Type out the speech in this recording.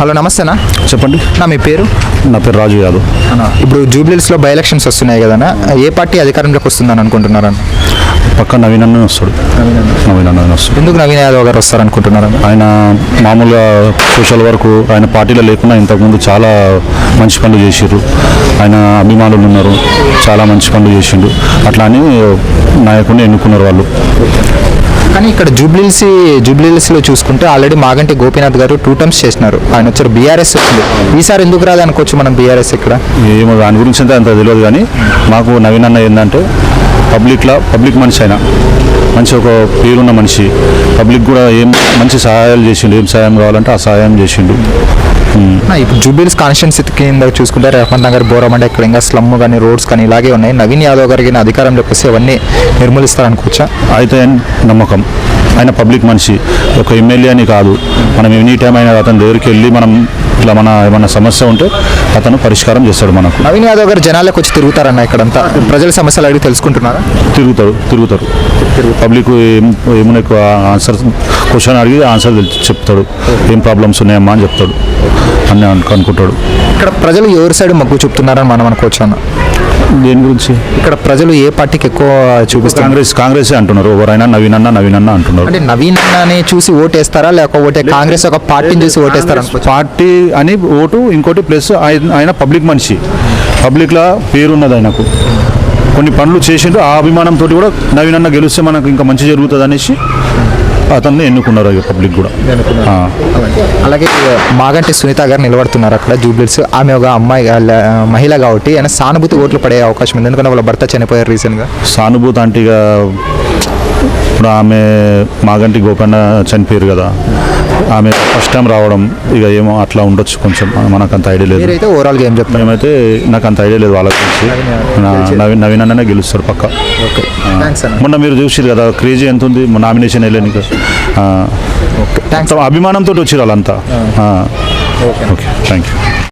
Hello నమస్తేనా? చెప్పండి. నా మీ పేరు? నా పేరు రాజు యాదవ్. ఇప్పుడు జూబ్లీస్లో బై ఎలక్షన్స్ వస్తున్నాయి కదన్నా. ఏ పార్టీ అధికారంలోకి వస్తుందని అనుకుంటున్నారన్న? పక్క నవీన్ అన్న వస్తాడు. నవీన్ అన్న. వస్తాడు. ఎందుకు నవీన్ యాదవ్ గారు వస్తారనుకుంటున్నారన్న? ఆయన మామూలుగా సోషల్ వర్క్ ఆయన పార్టీలో లేకుండా ఇంతకుముందు చాలా మంచి పనులు చేసిర్రు. ఆయన అభిమానులు ఉన్నారు. చాలా మంచి పనులు చేసిండు. అట్లా అని నాయకుడిని ఎన్నుకున్నారు వాళ్ళు. కానీ ఇక్కడ జూబ్లీస్ జూబ్లీస్లో చూసుకుంటే ఆల్రెడీ మాగంటి గోపీనాథ్ గారు టూ టైమ్స్ చేసినారు. ఆయన వచ్చారు బీఆర్ఎస్ వచ్చింది. ఈసారి ఎందుకు రాదు అనుకోవచ్చు మనం బీఆర్ఎస్ ఇక్కడ? ఏమో దాని గురించి అంత తెలియదు కానీ మాకు నవీన్ అన్న ఏంటంటే పబ్లిక్లో పబ్లిక్ మనిషి అయినా మంచి ఒక పేరున్న మనిషి. పబ్లిక్ కూడా ఏం మంచి సహాయాలు చేసిండు. ఏం సహాయం కావాలంటే ఆ సహాయం చేసిండు. ఇప్పుడు జూబిల్స్ కాన్స్టిట్యున్సీ కింద చూసుకుంటే రేవంత్ నగర్ బోరమండ ఇక్కడ ఇంకా స్లమ్ కానీ రోడ్స్ కానీ ఇలాగే ఉన్నాయి. నవీన్ యాదవ్ గారికి అధికారంలోకి వస్తే అవన్నీ నిర్మూలిస్తారనుకోవచ్చా అయితే నమ్మకం. ఆయన పబ్లిక్ మనిషి. ఒక ఎమ్మెల్యే అని కాదు. మనం ఎనీ టైం అయినా అతని దగ్గరికి వెళ్ళి మనం ఇట్లా మన ఏమన్నా సమస్య ఉంటే అతను పరిష్కారం చేస్తాడు మనకు. నవీన్ యాదవ్ గారు జనాలకు వచ్చి తిరుగుతారన్న ఇక్కడంతా. ప్రజల సమస్యలు అడిగి తెలుసుకుంటున్నారా? తిరుగుతారు తిరుగుతారు. పబ్లిక్ ఏమైనా ఎక్కువ ఆన్సర్ క్వశ్చన్ అడిగి ఆన్సర్ చెప్తాడు. ఏం ప్రాబ్లమ్స్ ఉన్నాయమ్మా అని చెప్తాడు. అని అనుకు- అనుకుంటాడు. ఇక్కడ ప్రజలు ఎవరి సైడ్ మొగ్గు చూపుతున్నారని మనం అనుకోవచ్చు అన్న? దేని గురించి? ఇక్కడ ప్రజలు ఏ పార్టీకి ఎక్కువ చూపిస్తారు? కాంగ్రెస్ కాంగ్రెసే అంటున్నారు. ఎవరైనా నవీన్ అన్న నవీన్ అన్న అంటున్నారు. అంటే నవీన్ అన్నని చూసి ఓటేస్తారా? లేకపోతే కాంగ్రెస్ ఒక పార్టీని చూసి ఓటేస్తారా? పార్టీ అని ఓటు ఇంకోటి ప్లస్ ఆయన పబ్లిక్ మనిషి. పబ్లిక్లో పేరున్నది ఆయనకు. కొన్ని పనులు చేసిండు ఆ అభిమానంతో కూడా నవీన్ అన్న గెలిస్తే మనకు ఇంకా మంచి జరుగుతుంది అనేసి అతన్ని ఎన్నుకున్నారు పబ్లిక్ కూడా. అలాగే మాగంటి సునీత గారు నిలబడుతున్నారు అక్కడ జూబ్లీస్. ఆమె ఒక అమ్మాయి మహిళ కాబట్టి ఆయన సానుభూతి ఓట్లు పడే అవకాశం ఉంది. ఎందుకంటే వాళ్ళ భర్త చనిపోయారు రీసెంట్గా. సానుభూతి అంటే ఇక ఇప్పుడు ఆమె మాగంటి గోపన్న చనిపోయారు కదా. ఆమె ఫస్ట్ టైం రావడం ఇక ఏమో అట్లా ఉండొచ్చు కొంచెం. మనకు అంత ఐడియా లేదు. మీరైతే ఓవరాల్గా ఏం చెప్తారు? మేమైతే నాకు అంత ఐడియా లేదు వాళ్ళ గురించి. నవీన్ నవీన్ అన్ననే గెలుస్తారు పక్క. అన్న. మొన్న మీరు చూసిరు కదా క్రేజీ ఎంత ఉంది నామినేషన్ థ్యాంక్స్ అభిమానంతో వచ్చిరు వాళ్ళంతా. ఓకే. Thank you